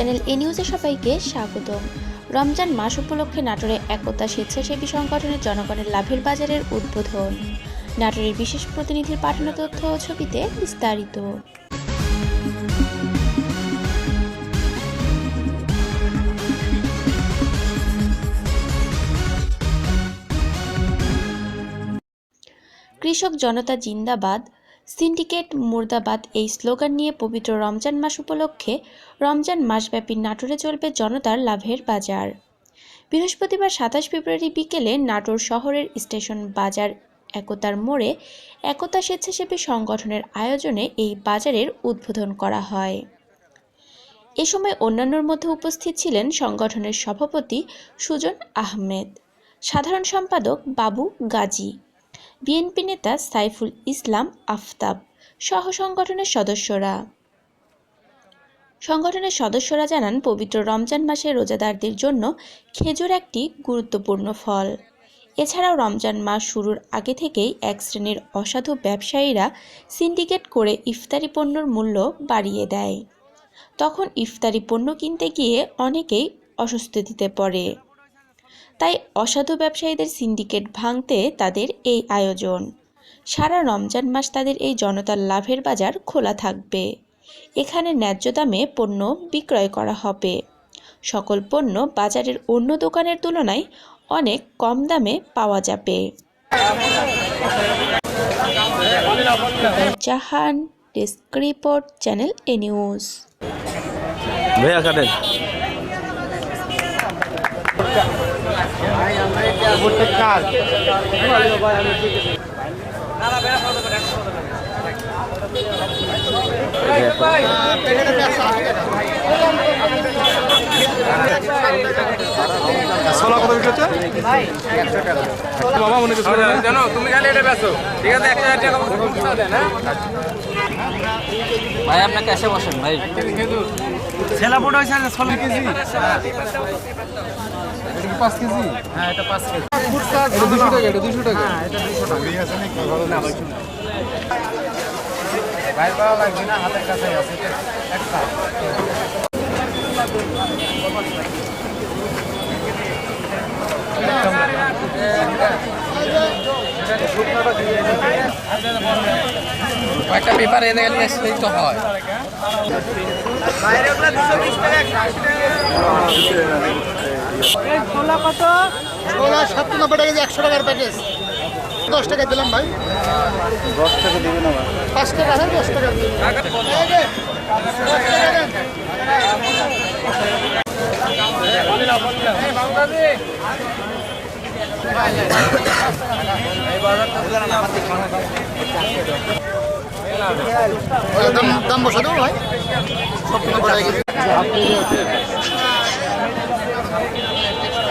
Channel এ নিউজে সবাইকে স্বাগতম। রমজান মাস উপলক্ষে নাটোরে একতা স্বেচ্ছাসেবী সংগঠনের জনগণের লাভের বাজারের উদ্বোধন। নাটোরের বিশেষ প্রতিনিধির পাঠানো তথ্য ও ছবিতে বিস্তারিত। কৃষক জনতা জিন্দাবাদ সিন্ডিকেট মুর্দাবাদ এই স্লোগান নিয়ে পবিত্র রমজান মাস উপলক্ষে রমজান মাসব্যাপী নাটোরে চলবে জনতার লাভের বাজার। বৃহস্পতিবার সাতাশ ফেব্রুয়ারি বিকেলে নাটোর শহরের স্টেশন বাজার একতার মোড়ে একতা স্বেচ্ছাসেবী সংগঠনের আয়োজনে এই বাজারের উদ্বোধন করা হয়। এ সময় অন্যান্যর মধ্যে উপস্থিত ছিলেন সংগঠনের সভাপতি সুজন আহমেদ, সাধারণ সম্পাদক বাবু গাজী বিএনপি নেতা সাইফুল ইসলাম আফতাব সহ সংগঠনের সদস্যরা। সংগঠনের সদস্যরা জানান, পবিত্র রমজান মাসে রোজাদারদের জন্য খেজুর একটি গুরুত্বপূর্ণ ফল। এছাড়াও রমজান মাস শুরুর আগে থেকেই এক শ্রেণির অসাধু ব্যবসায়ীরা সিন্ডিকেট করে ইফতারি পণ্যর মূল্য বাড়িয়ে দেয়। তখন ইফতারি পণ্য কিনতে গিয়ে অনেকেই অস্বস্তিতে পড়ে। তাই অসাধু ব্যবসায়ীদের সিন্ডিকেট ভাঙতে তাদের এই আয়োজন। সারা রমজান মাস তাদের এই জনতার লাভের বাজার খোলা থাকবে। এখানে ন্যায্য দামে পণ্য বিক্রয় করা হবে। সকল পণ্য বাজারের অন্য দোকানের তুলনায় অনেক কম দামে পাওয়া যাবে। Jahan desk report, channel A news. কাটেন। ছোলা কত বিক্রি হচ্ছে বাবা মনে করছে জানো তুমি খালি এটা ঠিক আছে এক হাজার টাকা দেন হ্যাঁ ভাই আপনি কাছে বসেন ভাই। ছেলা পোটা হয়েছে ষোলো কেজি। কি পাঁচ কেজি? হ্যাঁ এটা পাঁচ কেজি। এটা দুশো টাকা এটা দুশো টাকা বাইর করা লাগবে না? হাতের কাছে আছে একটা একটা পেপার এনে গেলে আসলেই তো হয়। ছোলা সাতশো নব্বই টাকা কেজি একশো টাকার প্যাকেজ দশ টাকা দিলাম ভাই। দশ টাকা দিবেন পাঁচ টাকা হ্যাঁ দশ টাকা দাম দাম বসা দেবো ভাই? নব্বই টাকা Thank you.